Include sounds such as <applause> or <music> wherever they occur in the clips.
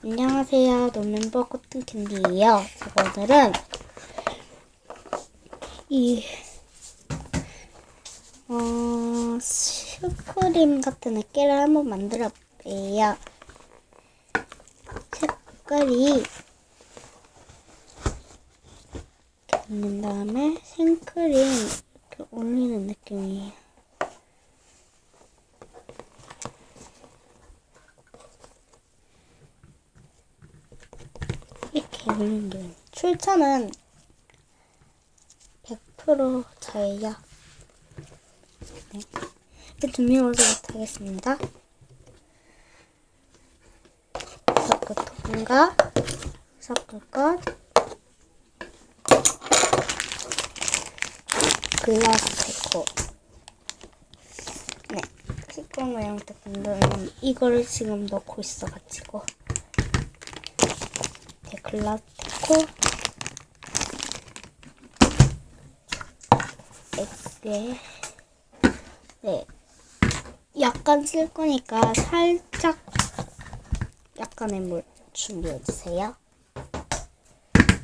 안녕하세요. 노멤버 코튼 캔디예요. 제가 오늘은 이 어, 슈크림 같은 액계를 한번 만들어 볼게요. 색깔이 이렇게 넣는 다음에 생크림 이렇게 올리는 느낌이에요. 게 출처는 100% 저예요. 네. 이제 준비물부터 하겠습니다. 섞을 통과, 섞을 것, 글라스 데코. 네, 식권 모양 만드는 이거를 지금 넣고 있어가지고. 네, 글라스 데코. 엑스에 네. 약간 쓸 거니까 살짝 약간의 물 준비해 주세요.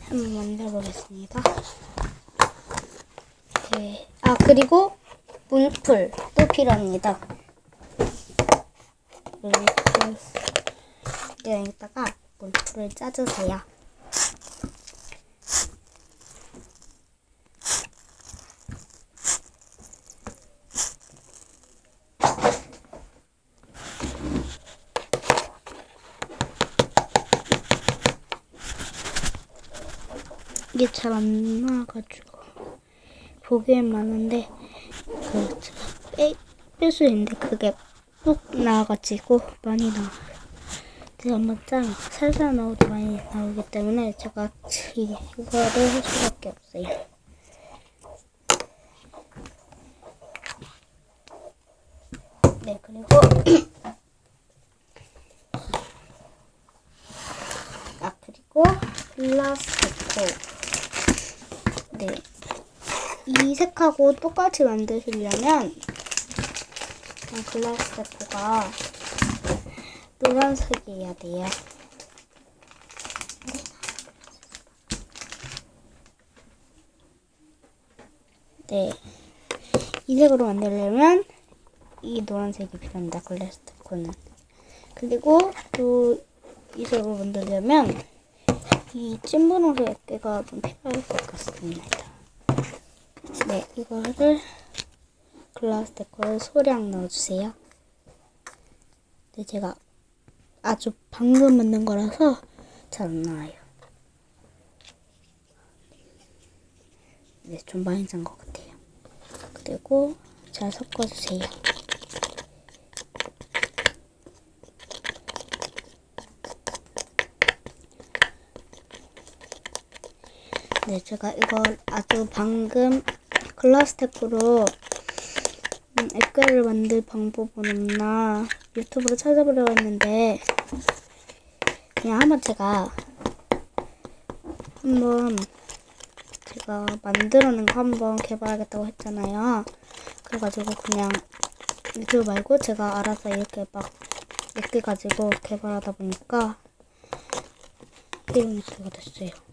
한번 만들어 보겠습니다. 네. 아, 그리고 물풀도 필요합니다. 물풀. 여기다가 물풀을 짜주세요. 이게 잘안 나와가지고 보기엔 많은데 그 제가 빼, 뺄수 있는데 그게 뚝 나와가지고 많이 나와요. 제가 한번 짠 살살 넣어도 많이 나오기 때문에 제가 이- 이거를 할 수밖에 없어요. 네 그리고 아 그리고 글라스코 네. 이 색하고 똑같이 만드시려면 어, 글라스 데코가 노란색이어야 돼요. 네. 이 색으로 만들려면 이 노란색이 필요합니다. 글라스 데코는. 그리고 또 이 색으로 만들려면 이 찐분홍색 액계가 좀 필요할 것 같습니다. 네, 이거를 글라스 데코를 소량 넣어주세요. 네, 제가 아주 방금 만든 거라서 잘 안 나와요. 네, 좀 많이 짠 것 같아요. 그리고 잘 섞어주세요. 네, 제가 이걸 아주 방금 글라스 테프로 음, 액괴를 만들 방법은 없나 유튜브로 찾아보려고 했는데 그냥 한번 제가 한번 제가 만들어낸 거 한번 개발하겠다고 했잖아요. 그래가지고 그냥 유튜브 말고 제가 알아서 이렇게 막 액괴 가지고 개발하다 보니까 이런 액괴가 됐어요.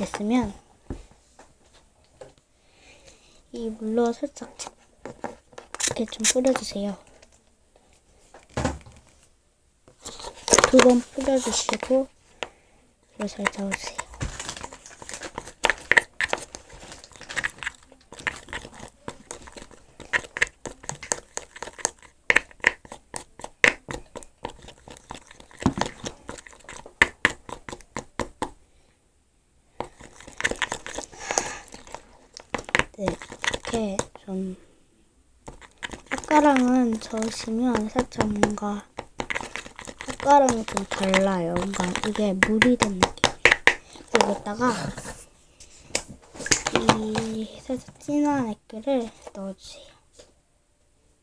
됐으면 이 물로 살짝 이렇게 좀 뿌려주세요. 두 번 뿌려주시고 이걸 잘 잡으세요. 네, 이렇게 좀 젓가락은 저으시면 살짝 뭔가 젓가락이 좀 달라요. 뭔가 이게 물이 된 느낌. 여기다가 이 살짝 진한 액기를 넣어주세요.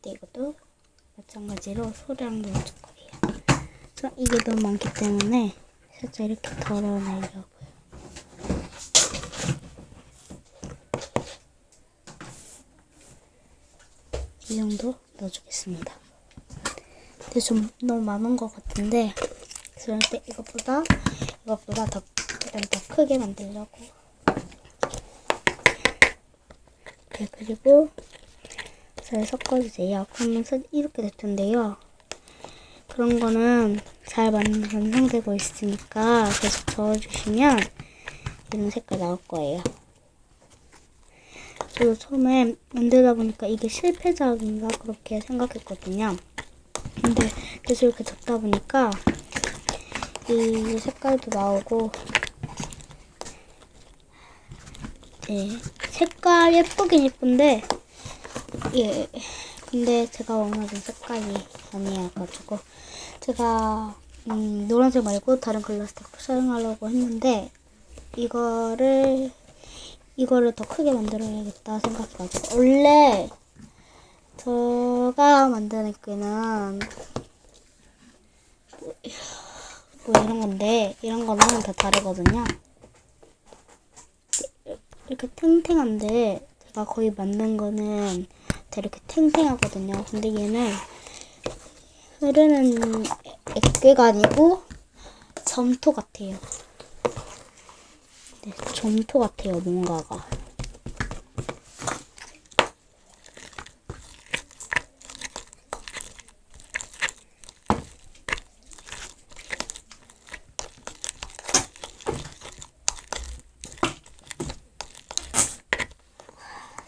네, 이것도 마찬가지로 소량 넣어줄 거예요. 저 이게 너무 많기 때문에 살짝 이렇게 덜어내려고요. 이이 정도 넣어주겠습니다. 근데 좀 너무 많은 것 같은데 그럴 때 이것보다 이것보다 더 일단 더 크게 만들려고. 네 그리고 잘 섞어주세요. 그러면 서- 이렇게 될 텐데요. 그런 거는 잘 완- 완성되고 있으니까 계속 저어주시면 이런 색깔 나올 거예요. 저도 처음에 만들다 보니까 이게 실패작인가 그렇게 생각했거든요. 근데 계속 이렇게 적다 보니까 이 색깔도 나오고 네 색깔 예쁘긴 예쁜데 예 근데 제가 원하는 색깔이 아니어가지고 제가 음, 노란색 말고 다른 컬러 스틱도 사용하려고 했는데 이거를 이거를 더 크게 만들어야겠다 생각해가지고 원래 제가 만드는 끈은 뭐, 뭐 이런 건데 이런 거는 다 다르거든요. 이렇게 탱탱한데 제가 거의 만든 거는 다 이렇게 탱탱하거든요. 근데 얘는 흐르는 액괴가 아니고 점토 같아요. 네, 점토 같아요, 뭔가가.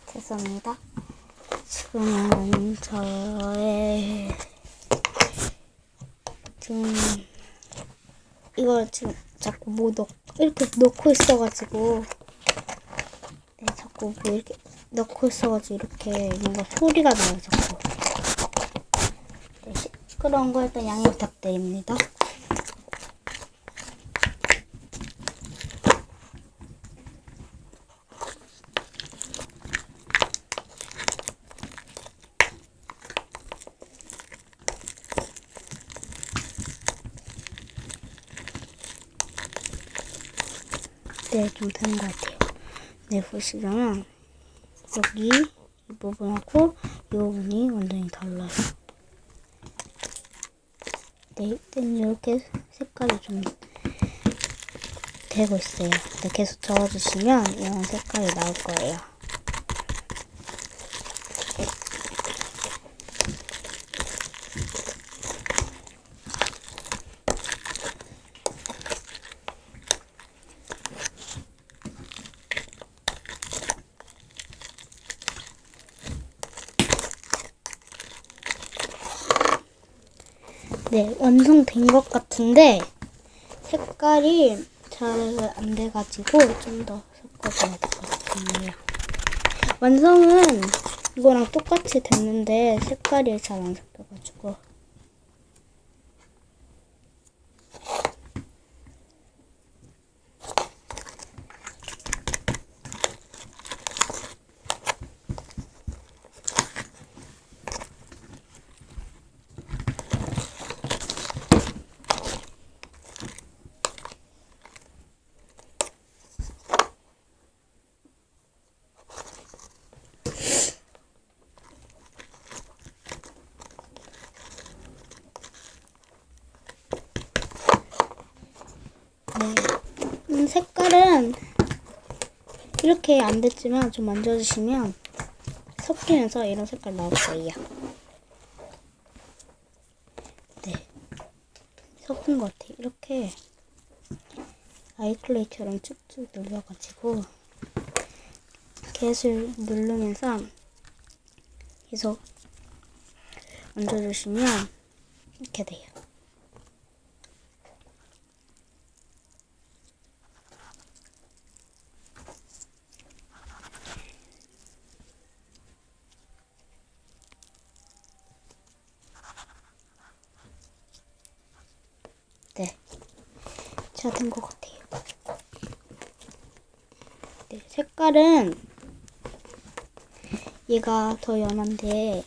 됐습니다. 지금은 저의 지금 이걸 지금 자꾸 뭐 넣, 이렇게 넣고 있어가지고 네 자꾸 뭐 이렇게 넣고 있어가지고 이렇게 뭔가 소리가 나요 자꾸 네, 시끄러운 거 일단 양해 부탁드립니다. 네, 좀 되는 것 같아요. 네, 보시면 여기 이 부분하고 이 부분이 완전히 달라요. 네, 일단 이렇게 색깔이 좀 되고 있어요. 네, 계속 저어주시면 이런 색깔이 나올 거예요. 네, 완성된 것 같은데 색깔이 잘 안 돼가지고 좀 더 섞어줘야 될 것 같네요. 완성은 이거랑 똑같이 됐는데 색깔이 잘 안 섞여가지고 네. 음, 색깔은 이렇게 안 됐지만 좀 만져주시면 섞이면서 이런 색깔 나올 거예요. 네. 섞은 것 같아요. 이렇게 아이클레이처럼 쭉쭉 눌러가지고 계속 누르면서 계속 얹어주시면 이렇게 돼요. 네. 잘 된 것 같아요. 네, 색깔은 얘가 더 연한데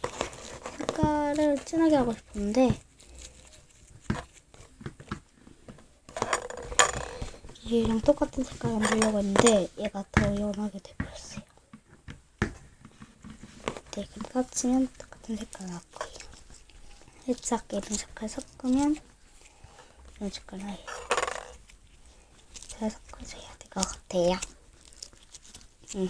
색깔을 진하게 하고 싶은데 얘랑 똑같은 색깔 만들려고 했는데 얘가 더 연하게 돼버렸어요. 네, 그럼 합치면 똑같아요. 같은 색깔 나올 거예요. 살짝 이런 색깔 섞으면 이런 색깔 나요. 잘 섞어줘야 될 것 같아요. 음.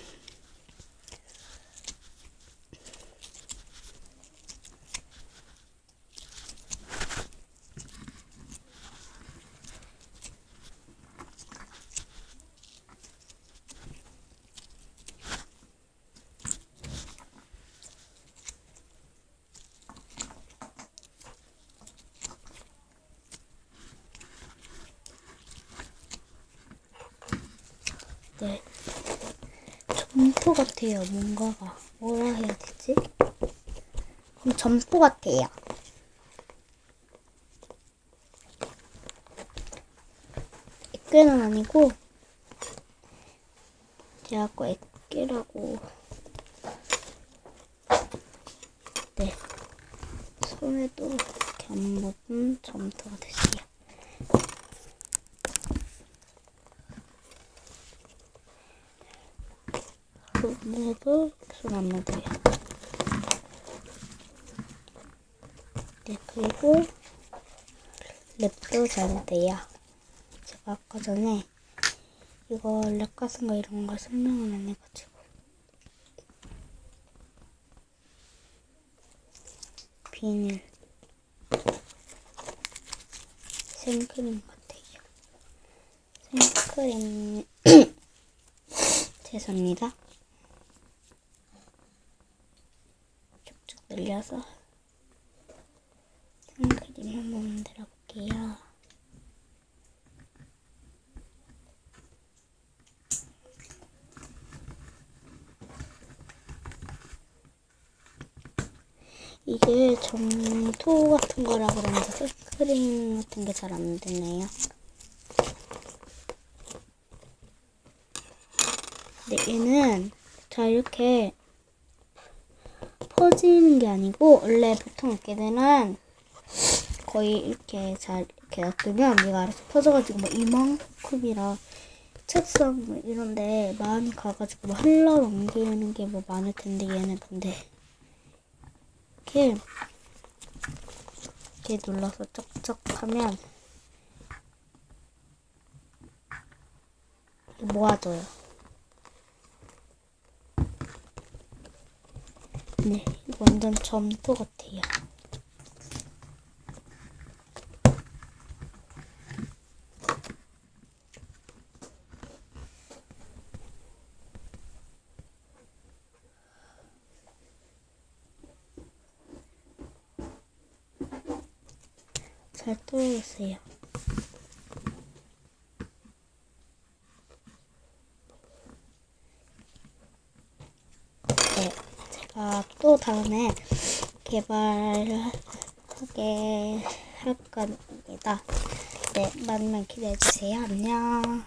네. 점토 같아요, 뭔가가. 뭐라 해야 되지? 점토 같아요. 액괴는 아니고, 제가 거 액괴라고. 네. 손에도 이렇게 안 묻은 점토가 됐어요. 손안 묻어요. 네, 그리고 랩도 잘 돼요. 제가 아까 전에 이거 랩 같은 거 이런 거 설명을 안 해가지고 비닐 생크림 같아요. 생크림 <coughs> 죄송합니다. 쭉쭉 늘려서 생크림 한번 만들어 볼게요. 이게 점토 같은 거라 그런지 생크림 같은 게 잘 안 되네요. 근데 얘는 자 이렇게 퍼지는 게 아니고 원래 보통 액괴들은 거의 이렇게 잘 이렇게 놔두면 얘가 알아서 퍼져가지고 뭐 이만큼이라 책상 뭐 이런데 많이 가가지고 뭐 흘러 넘기는 게 뭐 많을 텐데 얘는 근데 이렇게 이렇게 눌러서 쩍쩍 하면 모아져요. 네, 완전 점토 같아요. 잘 떨어졌어요. 네, 제가 또 다음에 개발하게 할 겁니다. 네, 많이 많이 기대해 주세요. 안녕.